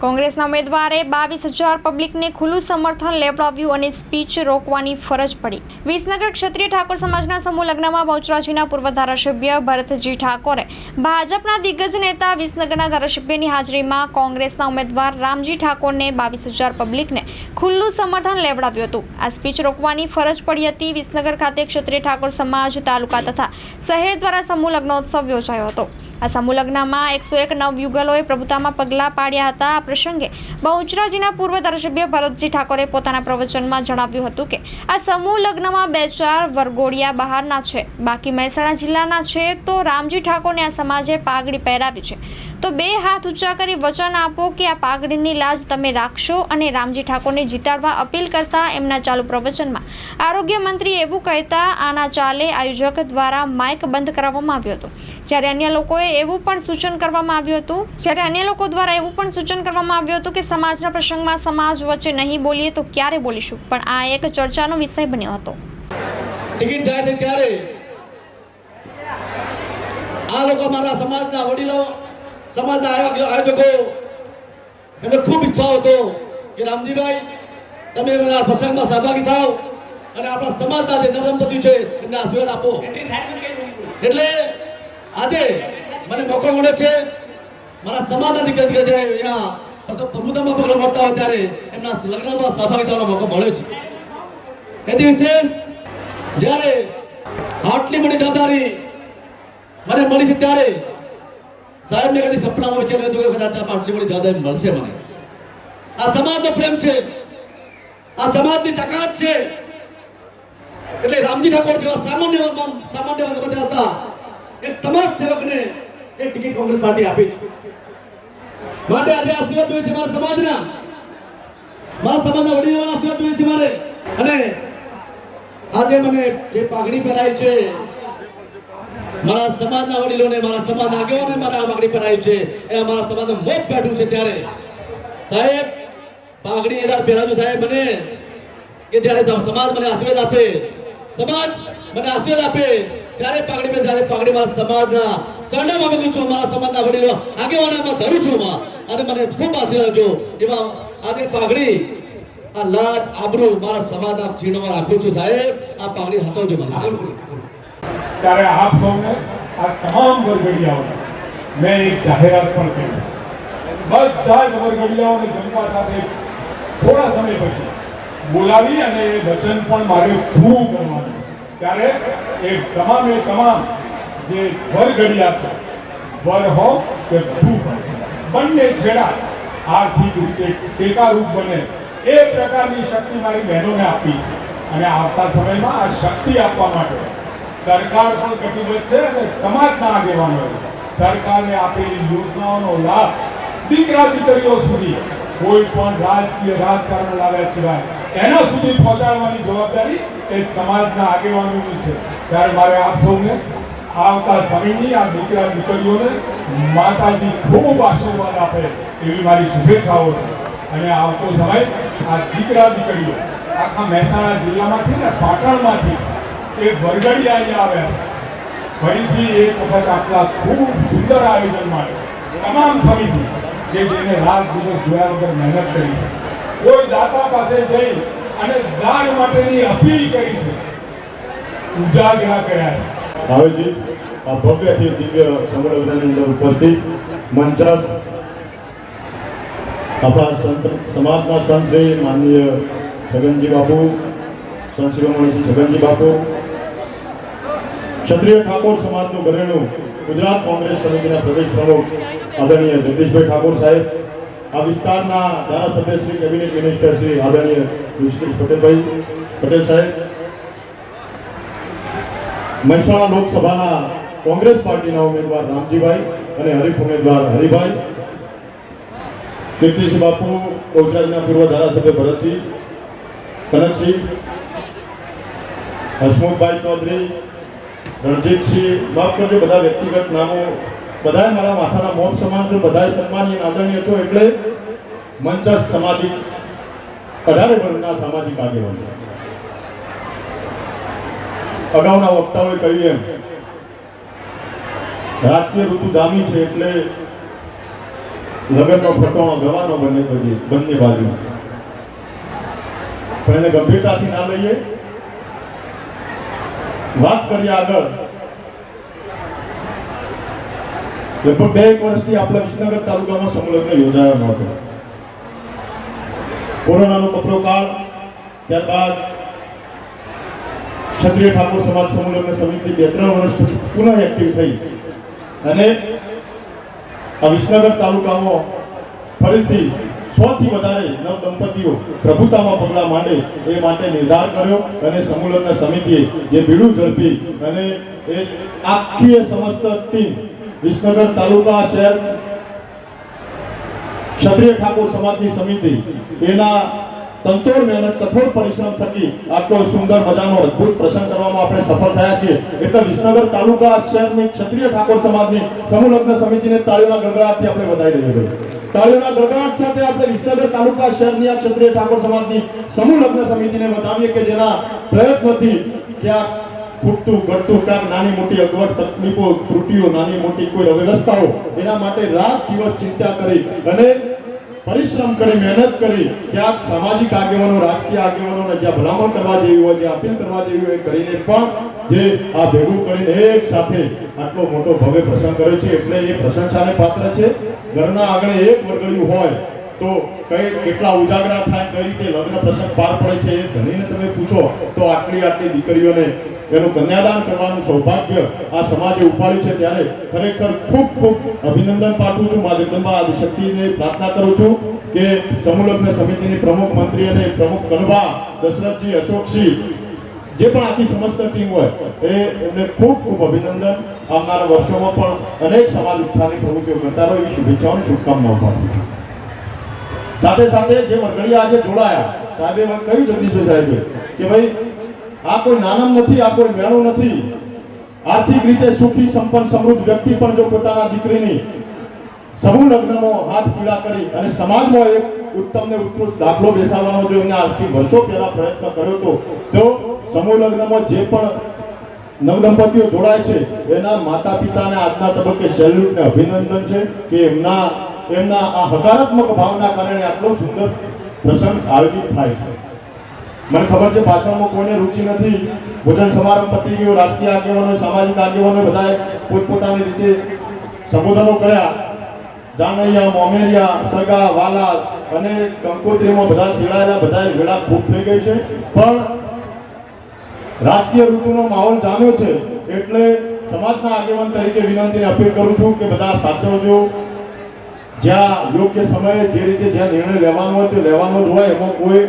કોંગ્રેસના ઉમેદવારે બાવીસ હજાર પબ્લિકને ખુલ્લું સમર્થન લેવડાવ્યું અને સ્પીચ રોકવાની ફરજ પડી. વિસનગર ક્ષત્રિય ઠાકોર સમાજના સમૂહ લગ્નમાં બહુચરાજીના પૂર્વ ધારાસભ્ય ભરતજી ઠાકોરે ભાજપના દિગ્ગજ નેતા વિસનગરના ધારાસભ્યની હાજરીમાં કોંગ્રેસના ઉમેદવાર રામજી ઠાકોરને બાવીસ હજાર પબ્લિકને ખુલ્લું સમર્થન લેવડાવ્યું હતું. આ સ્પીચ રોકવાની ફરજ પડી હતી વિસનગર ખાતે ક્ષત્રિય ઠાકોર સમાજ તાલુકા તથા શહેર દ્વારા સમૂહ લગ્નોત્સવ યોજાયો હતો. આ સમૂહલગ્નમાં એકસો એક નવ યુગલોએ પ્રભુતામાં પગલાં પાડ્યા હતા. આ પ્રસંગે બહુચરાજીના પૂર્વ ધારાસભ્ય ભરતજી ઠાકોરે પોતાના પ્રવચનમાં જણાવ્યું હતું કે આ સમૂહ લગ્નમાં બે ચાર વરઘોડિયા બહારના છે. બાકી મહેસાણા જિલ્લાના છે તો રામજી ઠાકોરને આ સમાજે પાઘડી પહેરાવી છે. તો બે હાથ ઊંચા કરી વચન આપો કે આ પાઘડીની લાજ તમે રાખશો અને રામજી ઠાકોરને જીતાડવા અપીલ કરતા એમના ચાલુ પ્રવચનમાં આરોગ્ય મંત્રી એવું કહેતા, આના ચાલે આયોજક દ્વારા માઇક બંધ કરાવવામાં આવ્યું હતું. જ્યારે અન્ય લોકોએ એવું પણ સૂચન કરવામાં આવ્યું હતું. જ્યારે અન્ય લોકો દ્વારા એવું પણ સૂચન કરવામાં આવ્યું હતું કે સમાજના પ્રસંગમાં સમાજ વચ્ચે નહીં બોલીએ તો ક્યારે બોલીશું? પણ આ એક ચર્ચાનો વિષય બન્યો હતો. ટિકિટ જાય છે ત્યારે આ લોકો મારા સમાજના વડીલો સમાજના આયોજકો આયોજકો એમને ખૂબ ઈચ્છા હતો કે રામજીભાઈ તમે મારા પ્રસંગમાં સહભાગી થાવ અને આપણા સમાજના જે નવદંપતિ છે એમને આશીર્વાદ આપો. એટલે આજે મને મોકો મળ્યો છે. મારા સમાજના દીકરા દીકરા જ્યારે અહીંયા પ્રભુતામાં પગલાં મળતા હોય ત્યારે એમના લગ્નમાં સહભાગી થવાનો મોકો મળ્યો છે. એથી વિશેષ જ્યારે આટલી મોટી જવાબદારી મને મળી છે ત્યારે સાહેબને કદી સપનામાં વિચાર્યું હતું કે કદાચ આટલી મોટી જવાબદારી મળશે મને. આ સમાજનો પ્રેમ છે. આ સમાજની તાકાત છે. એટલે રામજી ઠાકોર જેવા સામાન્ય સામાન્ય વર્ગમાંથી હતા. એક સમાજ સેવકને એક ટિકિટ કોંગ્રેસ પાર્ટી આપી. માટે આજે આશીર્વાદ જોઈએ છે મારા સમાજના. મારા સમાજના વડીલોના આશીર્વાદ જોઈએ છે મારે. અને આજે મને જે પાઘડી પહેરાય છે, મારા સમાજના વડીલોને, મારા સમાજના આગેવાને મારા આ પાઘડી પહેરાય છે. એ મારા સમાજનું મોત બેઠું છે ત્યારે. સાહેબ, પાઘડી એદાર પહેરાવ્યું સાહેબ મને કે જ્યારે સમાજ મને આશીર્વાદ આપે. સમાજ મને આશીર્વાદ આપે. ત્યારે પાઘડી પહેરે જ્યારે પાઘડી મારા સમાજના ચરણોમાં મૂકું છું મારા સમાજના વડીલો આગેવાનામાં ધરું છું, માં. અને મને ખૂબ આશીર્વાદ આપજો. એમાં આજે પાઘડી, આ લાજ, આબરૂ મારા સમાજ આપ છીણવા રાખું છું, સાહેબ. આ પાઘડી હટાવજો મને સાહેબ. ત્યારે આપ સૌને આ તમામ વરઘડિયાઓને મેં એક જાહેરાત પણ કરી છે. બધા જ વરઘડિયાઓને જનતા સાથે થોડા સમય પછી બોલાવી અને એ વચન પણ મારે પૂરું કરવાનું ત્યારે એ તમામે તમામ જે વરઘડિયા છે. વર હો કે ધૂ બંને છેડા આર્થિક રીતે ટેકારૂપ બને. એ પ્રકારની શક્તિ મારી બહેનોને આપી છે. અને આવતા સમયમાં આ શક્તિ આપવા માટે સરકાર પણ કટિબદ્ધ છે અને સમાજના આગેવાનો સરકારે આપેલી યોજનાઓનો લાભ દીકરા દીકરીઓ સુધી કોઈ પણ રાજકીય રાજકારણ લાવ્યા સિવાય એના સુધી પહોંચાડવાની જવાબદારી એ સમાજના આગેવાનોની છે. ત્યારે મારે આપ સૌને આવતા સમયની આ દીકરા દીકરીઓને માતાજી ખૂબ આશીર્વાદ આપે એવી મારી શુભેચ્છાઓ છે. અને આવતો સમય આ દીકરા દીકરીઓ આખા મહેસાણા જિલ્લામાંથી ને પાટણમાંથી એ વરગડી આવી આવ્યા છે. ફરીથી એક વખત આટલા ખૂબ સુંદર આયોજન માટે તમામ સમિતિ કે જેને રાત દિવસ જોયા વગર મહેનત કરી છે. કોઈ દાતા પાસે જઈ અને દાન માટેની અપીલ કરી છે. ઉજાગરા કર્યા છે. ભાવેજી આ ભવ્યથી દિવ્ય સંમેલનની અંદર ઉપસ્થિત મંચાસ આપણા સંત સમાજના સંત શ્રી માનનીય છગનજી બાપુ, સંત શ્રી છગનજી બાપુ, ક્ષત્રિય ઠાકોર સમાજનું ઘરેણું ગુજરાત કોંગ્રેસ સમિતિના પ્રદેશ પ્રમુખ આદરણીય જગદીશભાઈ ઠાકોર સાહેબ, આ વિસ્તારના ધારાસભ્ય શ્રી કેબિનેટ મિનિસ્ટર શ્રી આદરણીય પટેલભાઈ પટેલ સાહેબ મહેસાણા લોકસભાના કોંગ્રેસ પાર્ટીના ઉમેદવાર રામજીભાઈ અને હરીફ ઉમેદવાર હરિભાઈ. કીર્તિસિંહ બાપુ કોચરાજના પૂર્વ ધારાસભ્ય ભરતસિંહ, કનકસિંહ, હસમુખભાઈ ચૌધરી, રણજીતસિંહ, માફ કરજો, બધા વ્યક્તિગત નામો, બધાય મારા માથાના મોત સમાન છો, બધાય સન્માનીય આદરણીય છો, એટલે મંચસ્થ સામાજિક અઢારે વર્ગના સામાજિક આગેવાનો અગાઉના વક્તાઓએ કહ્યું એમ, રાજકીય ઋતુ ધામી છે એટલે લગ્નનો ફટોણો ગવાનો બને પછી બંને બાજુ પણ એને ગંભીરતાથી ના લઈએ. વાત કરીએ આગળ. લગભગ બે એક વર્ષથી આપણા વિસનગર તાલુકામાં સંલગ્ન યોજાયો નહોતો. કોરોનાનો કપરો કાળ, ત્યારબાદ ક્ષત્રિય ઠાકોર સમાજ સંલગ્ન સમિતિ બે ત્રણ વર્ષ પછી પુનઃ એક્ટિવ થઈ. અને આ વિસનગર તાલુકામાં ફરીથી થી વધારે નવ દંપતીઓ પ્રભુતામાં પગલાં માંડે એ માટે નિર્ધાર કર્યો અને સમૂહલગ્ન સમિતિએ જે ભીડું ઝડપી અને એ આખી સમસ્ત ટીમ વિસનગર તાલુકા શહેર ક્ષત્રિય ઠાકોર સમાજની સમિતિ એના તંતોર મહેનત, કઠોર પરિશ્રમ થકી આટલો સુંદર મજાનો અદ્ભુત પ્રસંગ કરવામાં આપણે સફળ થયા છીએ. એટલે વિસનગર તાલુકા શહેરની ક્ષત્રિય ઠાકોર સમાજની સમૂહ લગ્ન સમિતિને તાળીઓના ગડગડાટથી આપણે વધાવી લઈએ છીએ. તાળીઓના ગડગડાટ સાથે આપણે વિસનગર તાલુકા શહેરની આ ક્ષત્રિય ઠાકોર સમાજની સમૂહ લગ્ન સમિતિને વધાવીએ કે જેના પ્રયત્નથી ક્યાંક ખૂટતું, ઘટતું, ક્યાંક નાની મોટી અગવડ તકલીફો, ત્રુટીઓ, નાની મોટી કોઈ અવ્યવસ્થાઓ એના માટે રાત દિવસ ચિંતા કરી અને પરિશ્રમ કરી, મહેનત કરી, ક્યાંક સામાજિક આગેવાનો, રાજકીય આગેવાનોને જ્યાં ભલામણ કરવા જેવી હોય, જ્યાં અપીલ કરવા જેવી હોય કરીને પણ જે આ ભેગું કરીને એક સાથે આટલો મોટો ભવ્ય પ્રસંગ કર્યો છે, એટલે એ પ્રશંસાને પાત્ર છે. ઘરના આગળ એક વર્ગળિયું હોય, તો કઈ કેટલા ઉજાગરા થાય, કઈ રીતે લગ્ન પ્રસંગ પાર પડે છે, એ ધણીને તમે પૂછો, તો આટલી આટલી દીકરીઓને એનું કન્યાદાન કરવાનું સૌભાગ્ય આ સમાજે ઉપાડ્યું છે ત્યારે ખરેખર ખૂબ ખૂબ અભિનંદન પાઠવું છું. મા જગદંબા આદિશક્તિને પ્રાર્થના કરું છું કે સમૂહલગ્ન સમિતિની પ્રમુખ મંત્રી અને પ્રમુખ કનવા, દશરથજી અશોકસિંહ જે પણ આખી સમસ્ત ટીમ હોય, એ એમને ખૂબ ખૂબ અભિનંદન. આવનારા વર્ષોમાં પણ અનેક સમાજ ઉત્થાનની પ્રવૃત્તિઓ કરતા રહો. એવી શુભેચ્છાઓ શુભકામનાઓ પાઠવું સાથે સાથે જે મંડળીઓ આજે જોડાયા, સાહેબે કહ્યું જગદીશભાઈ સાહેબે કે ભાઈ આ કોઈ નાનમ નથી, આ કોઈ મેળો નથી. આર્થિક રીતે સુખી, સંપન્ન, સમૃદ્ધ વ્યક્તિ પણ જો પોતાના દીકરીની સમૂહ લગ્નમાં હાથ પીડા કરી અને સમાજમાં એક ઉત્તમ ને ઉત્કૃષ્ટ દાખલો બેસાડવાનો જો એને આજથી વર્ષો પહેલા પ્રયત્ન કર્યો હતો તો સમૂહ લગ્નમાં જે પણ નવદંપતીઓ જોડાય છે, એના માતા પિતાને આજના તબક્કે સેલ્યુટ ને અભિનંદન છે કે એમના એમના આ હકારાત્મક ભાવના કારણે આટલો સુંદર પ્રસંગ આયોજિત થાય છે. મને ખબર છે ભાષણમાં કોઈને રુચિ નથી. ભોજન સમારંભ પતી ગયો રાજકીય આગેવાનો, સામાજિક આગેવાનો બધાએ પોતપોતાની રીતે સંબોધનો કર્યા. જાનૈયા, મોમેરિયા, સગા, વાલા અને કંકોત્રીમાં બધા જોડાયેલા બધાએ વેળા ખૂબ થઈ ગઈ છે. પણ રાજકીય ઋતુનો માહોલ જામ્યો છે, એટલે સમાજના આગેવાન તરીકે વિનંતીને અપીલ કરું છું કે બધા સાચવજો. જ્યાં યોગ્ય સમયે જે રીતે જ્યાં નિર્ણય લેવાનો હોય તે લેવાનો જ હોય, એમાં કોઈ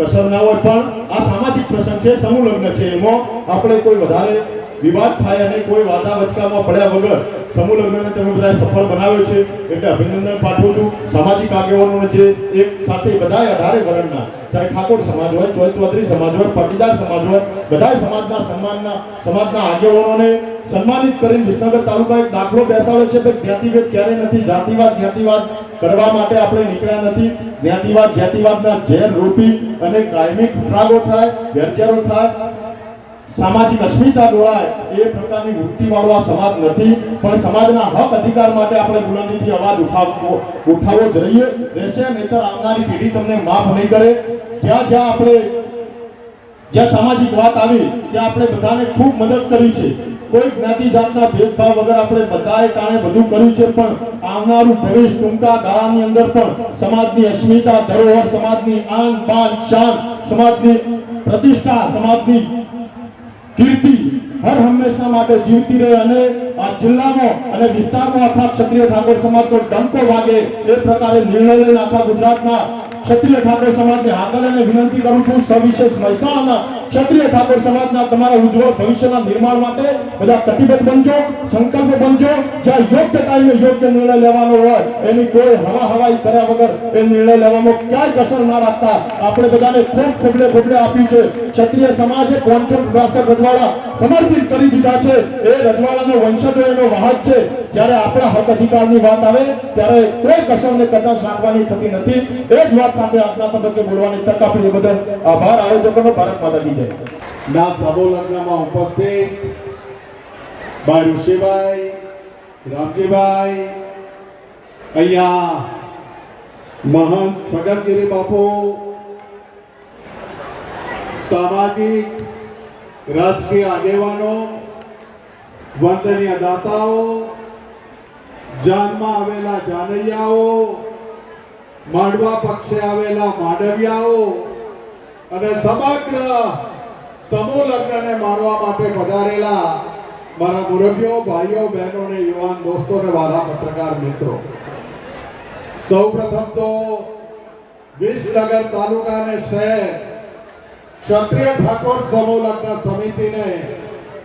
કસર ના હોય પણ આ સામાજિક પ્રસંગ છે, સમૂહ લગ્ન છે. એમાં આપણે કોઈ વધારે વિવાદ થાય અને કોઈ વાતા વચકામાં પડ્યા વગર સમૂહ લગ્નને તમે બધા સફળ બનાવ્યો છે, એટલે અભિનંદન પાઠવું છું. સામાજિક આગેવાનોને જે એક સાથે બધા અઢારે વર્ણના, ચાહે ઠાકોર સમાજ હોય, ચોય ચૌધરી સમાજ હોય, પાટીદાર સમાજ હોય બધા સમાજના સન્માનના, સમાજના આગેવાનોને સન્માનિત કરીને વિસનગર તાલુકા એક દાખલો બેસાડ્યો છે કે જ્ઞાતિભેદ ક્યારે નથી, જાતિવાદ, જ્ઞાતિવાદ કરવા માટે આપણે નીકળ્યા નથી. જ્ઞાતિવાદ જાતિવાદના ઝેર રૂપી અને કાયમી ખુટરાગો થાય વેરઝેરો થાય. સામાજિક અસ્મિતા ડોળાય એ પ્રકારની વૃત્તિવાળો આ સમાજ નથી. પણ સમાજના હક અધિકાર માટે આપણે બુલંદીથી અવાજ ઉઠાવવો ઉઠાવવો જોઈએ રહેશે નહીતર આવનારી પેઢી તમને માફ નહીં કરે. જ્યાં જ્યાં આપણે, જ્યાં સામાજિક વાત આવી, ત્યાં આપણે બધાને ખૂબ મદદ કરી છે. કોઈ જ્ઞાતિ જાતના ભેદભાવ વગર આપણે બધાએ ટાણે બધું કર્યું છે, પણ આવનારું ભવિષ્ય ટૂંકા ગાળાની અંદર પણ સમાજની અસ્મિતા, ધરોહર, સમાજની આન બાન શાન સમાજની પ્રતિષ્ઠા, સમાજની કીર્તિ હર હંમેશના માટે જીવતી રહે અને આ જિલ્લામાં અને વિસ્તારમાં આખા ક્ષત્રિય ઠાકોર સમાજનો ડંકો વાગે એ પ્રકારે નિર્ણય લઈને આખા ગુજરાતના ક્ષત્રિય ઠાકોર સમાજને હાકલ અને વિનંતી કરું છું સવિશેષ મહેસાણાના ક્ષત્રિય ઠાકોર સમાજના તમારા ઉજ્જવળ ભવિષ્યના નિર્માણ માટે બધા કટિબદ્ધ બનજો, સંકલ્પ બનજો, જ્યાં યોગ્ય ટાઈમે યોગ્ય નિર્ણય લેવાનો હોય, એની કોઈ હવા હવાઈ કર્યા વગર એ નિર્ણય લેવામાં ક્યાંય કસર ના રાખતા. આપણે બધાને ખૂબ ખોબલે ખોબલે આપ્યું છે. ક્ષત્રિય સમાજે પાંચસો બાસઠ રજવાડા સમર્પિત કરી દીધા છે. એ રજવાડાનો વંશજો એનો વાહક છે. જ્યારે આપણા હક અધિકારની વાત આવે, ત્યારે કોઈ કસરને કચાશ રાખવાની થતી નથી. એ જ વાત મહાન છગનગીરી બાપુ સામાજિક રાજકીય આગેવાનો વંદનીય દાતાઓ જાનમાં આવેલા જાનૈયાઓ માંડવા પક્ષે આવેલા માંડવિયાઓ અને સમગ્ર સમૂહ લગ્નને માણવા માટે પધારેલા મારા મુરબ્બીઓ ભાઈઓ, બહેનો અને યુવાન દોસ્તો અને વાલા પત્રકાર મિત્રો. સૌપ્રથમ તો વિસનગર તાલુકા અને શહેર ક્ષત્રિય ઠાકોર સમૂહ લગ્ન સમિતિને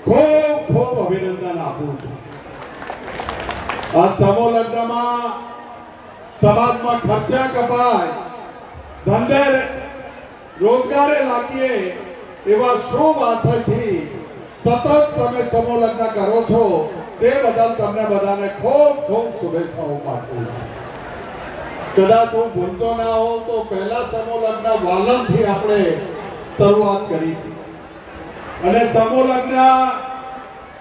ખૂબ ખૂબ અભિનંદન આપું છું. આ સમૂહ લગ્નમાં સમાજમાં ખર્ચા કપાય, ધંધે રોજગારે લાગીએ એવા શુભ આશયથી સતત તમે સમોલગ્ન કરો છો, તે બદલ તમને બધાને ખૂબ ખૂબ શુભેચ્છાઓ પાઠવું છું. કદાચ હું ભૂલતો ના હોઉં તો પહેલા સમોલગ્ન લગ્ન વાલમથી આપણે શરૂઆત કરી. અને સમોલગ્ન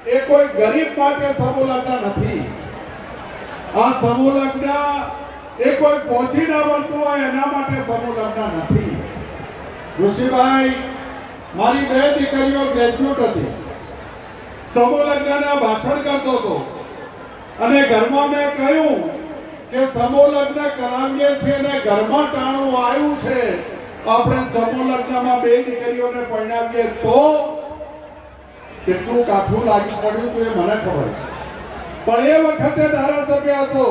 એ કોઈ ગરીબ માટે સમોલગ્ન લગ્ન નથી. આ સમૂહ લગ્ન એ કોઈ પહોંચી ના વળતું હોય એના માટે સમૂહ લગ્ન નથી. ઋષિભાઈ, મારી બે દીકરીઓ ગ્રેજ્યુએટ હતી. સમૂહ લગ્નના ભાષણ કરતો હતો. અને ઘરમાં મેં કહ્યું કે સમૂહ લગ્ન કરાવીએ છીએ ને ઘરમાં ટાણું આવ્યું છે, આપણે સમૂહ લગ્નમાં બે દીકરીઓને પરણાવીએ તો કેટલું કાઠું લાગી પડ્યું તો એ મને ખબર છે. પણ એ વખતે ધારાસભ્ય હતો.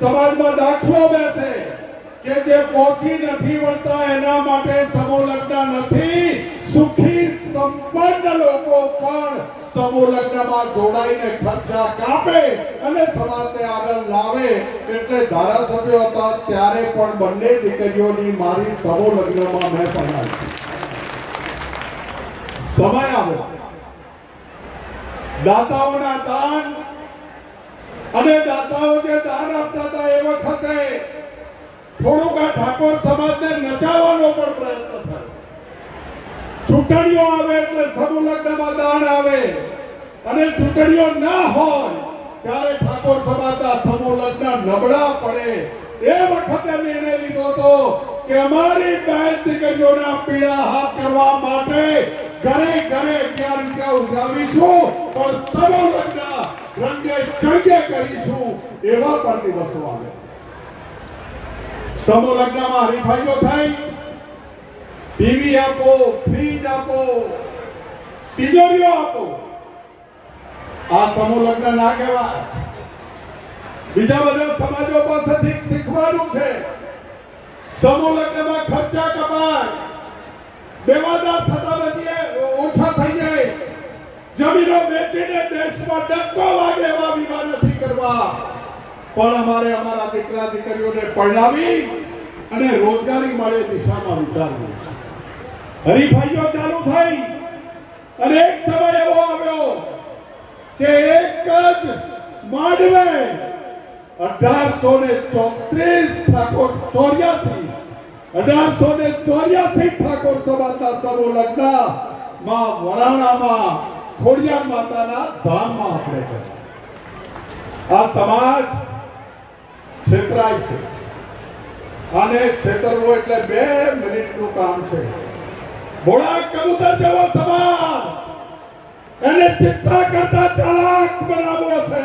સમાજમાં દાખલો બેસે કે જે પહોંચી નથી વળતા એના માટે સમૂહ નથી. સુખી, સંપન્ન લોકો પણ સમૂહલગ્નમાં જોડાઈને ખર્ચા કાપે અને સમાજને આગળ લાવે. એટલે ધારાસભ્યો હતા ત્યારે પણ બંને દીકરીઓની મારી સમોલગ્નમાં મેં ભણાવી સમય આવ્યો દાતાઓના દાન અને દાતાઓ જે દાન આપતા હતા એ વખતે થોડુંક આ ઠાકોર સમાજને નચાવવાનો પણ પ્રયત્ન થયો. ચૂંટણીઓ આવે એટલે સમૂહ દાન આવે. અને ચૂંટણીઓ ના હોય ત્યારે ઠાકોર સમાજના સમૂહ લગ્ન નબળા પડે. એ વખતે નિર્ણય લીધો હતો કે અમારી બેન દીકરીઓના પીડા હાથ કરવા માટે ઘરે ઘરે અગિયાર રૂપિયા ઉઘરાવીશું પણ સમૂહ લગ્ન રંગે ચંગે કરીશું એવા પણ દિવસો આવે. સમૂહ લગ્નમાં હરીફાઈઓ થઈ. ટીવી આપો, ફ્રીજ આપો, તિજોરીઓ આપો. આ સમૂહ લગ્ન ના કહેવાય બીજા બધા સમાજો પાસેથી શીખવાનું છે. સમૂહ લગ્નમાં ખર્ચા કપાય. દેવાદાર થતા બનીએ. જમીનો વેચીને દેશમાં ડંકો વાગે એવા વિવાહ નથી કરવા. પણ અમારે અમારા દીકરા દીકરીઓને પરણાવી અને રોજગારી મળે દિશામાં વિચારવું છે. હરીફાઈઓ ચાલુ થઈ અને એક સમય એવો આવ્યો કે એક જ માંડવે અઢારસો ને ચોત્રીસ ઠાકોર ચોર્યાસી અઢારસો ને ચોર્યાસી ઠાકોર સમાજના સમૂહ લગ્નમાં વરાણામાં ખોડિયાર માતાના ધામમાં આપણે કર્યા આ સમાજ છેતરાય છે. આને છેતરવો એટલે બે મિનિટનું કામ છે. ભોળા કબૂતર જેવો સમાજ. એને ચિંતા કરતા ચાલાક બનાવો છે.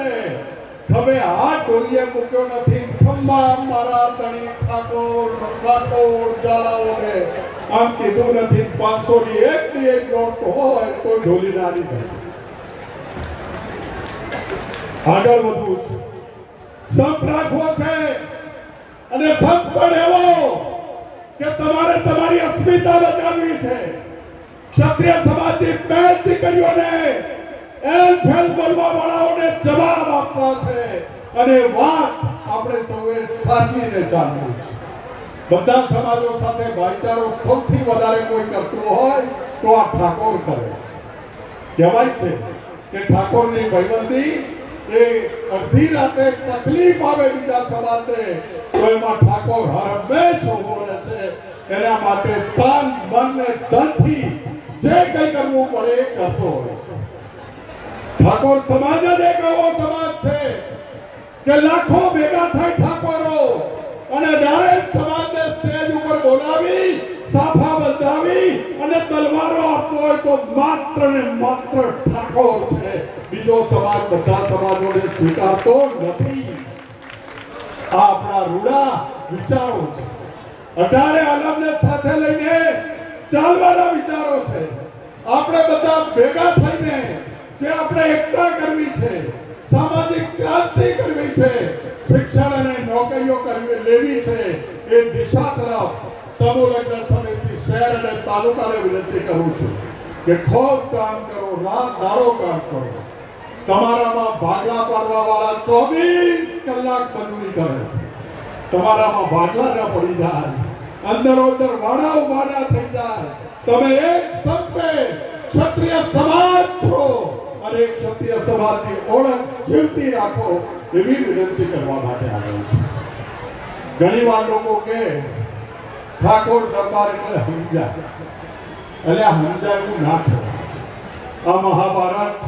હવે આ ટોલીએ મૂક્યો નથી. ખમ્મા મારા તણી ઠાકોર ઠાકોર જાળાઓને આમ કીધું નથી. પાંચસો ની એક ની એક નોટ હોય તો ઢોલી નાની આગળ વધવું છે સંપ રાખવો છે અને સંપ પણ એવો કે તમારે તમારી અસ્મિતા બચાવવી છે ક્ષત્રિય સમાજની બેન દીકરીઓને એલ ફેલ બોલવા વાળાઓને જવાબ આપવા છે અને વાત આપણે સૌએ સાચીને જાણવું છે બધા સમાજો સાથે ભાઈચારો સૌથી વધારે કોઈ કરતું હોય તો આ ઠાકોર કરે. કહેવાય છે કે ઠાકોરની ભયબંધી એ અડધી રાતે તકલીફ આવે બીજા સમાજને તો એમાં ઠાકોર હર હંમેશ રહે છે. એના માટે તન મન ને ધનથી જે કંઈ કરવું પડે એ કરતો હોય છે. ઠાકોર સમાજ જ એક એવો સમાજ છે કે લાખો ભેગા થાય ઠાકોરો. અને દરેક સમાજને સ્ટેજ ઉપર બોલાવી, સાફા બંધાવી અને તલવારો આપતો હોય તો માત્ર ને માત્ર ઠાકોર છે. બીજો સમાજ બધા સમાજોને સ્વીકારતો નથી. આ આપણા રૂડા વિચારો છે. અઢારે આલમને સાથે લઈને ચાલવાના વિચારો છે. આપણે બધા ભેગા થઈને જે આપણે એકતા કરવી છે, સામાજિક ક્રાંતિ કરવી છે શિક્ષણ અને નોકરીઓ કરવી લેવી છે, એ દિશા તરફ સમૂહ લગ્ન સમિતિ, શહેર અને તાલુકાને વિનંતી કરું છું કે ખૂબ કામ કરો, રાત દાડો કામ કરો. તમારામાં ભાગલા પાડવા વાળા ચોવીસ કલાક મજૂરી કરે છે. તમારામાં ભાગલા ન પડી જાય, અંદરો અંદર વાડા ઊભા થઈ જાય. તમે એક સંપે ક્ષત્રિય સમાજ છો. અને ક્ષત્રિય સમાજની ઓળખ જીવતી રાખો એવી વિનંતી કરવા માટે આવ્યો છું. ઘણી વાર લોકો કે ઠાકોર દરબાર એટલે સમજા એટલે સમજાયું ના આ મહાભારત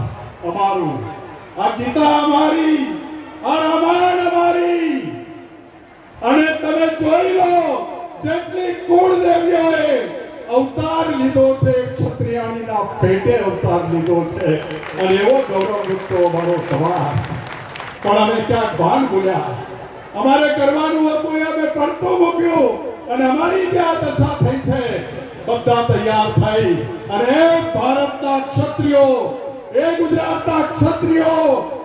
અમારું, આ ગીતા અમારી, આ રામાયણ અમારી. અને તમે જોઈ લો, જેટલી કુળ દેવીઓએ અવતાર લીધો છે, ક્ષત્રિયાણીના પેટે અવતાર લીધો છે. અને એવો ગૌરવયુક્ત અમારો સમાજ. પણ અમે ક્યાંક ભાન ભૂલ્યા અમારે કરવાનું હતું, એ અમે પડતું મૂક્યું. અને અમારી જે આ દશા થઈ છે. બધા તૈયાર થઈ. અને ભારતના ક્ષત્રિયો, એ ગુજરાતના ક્ષત્રિયો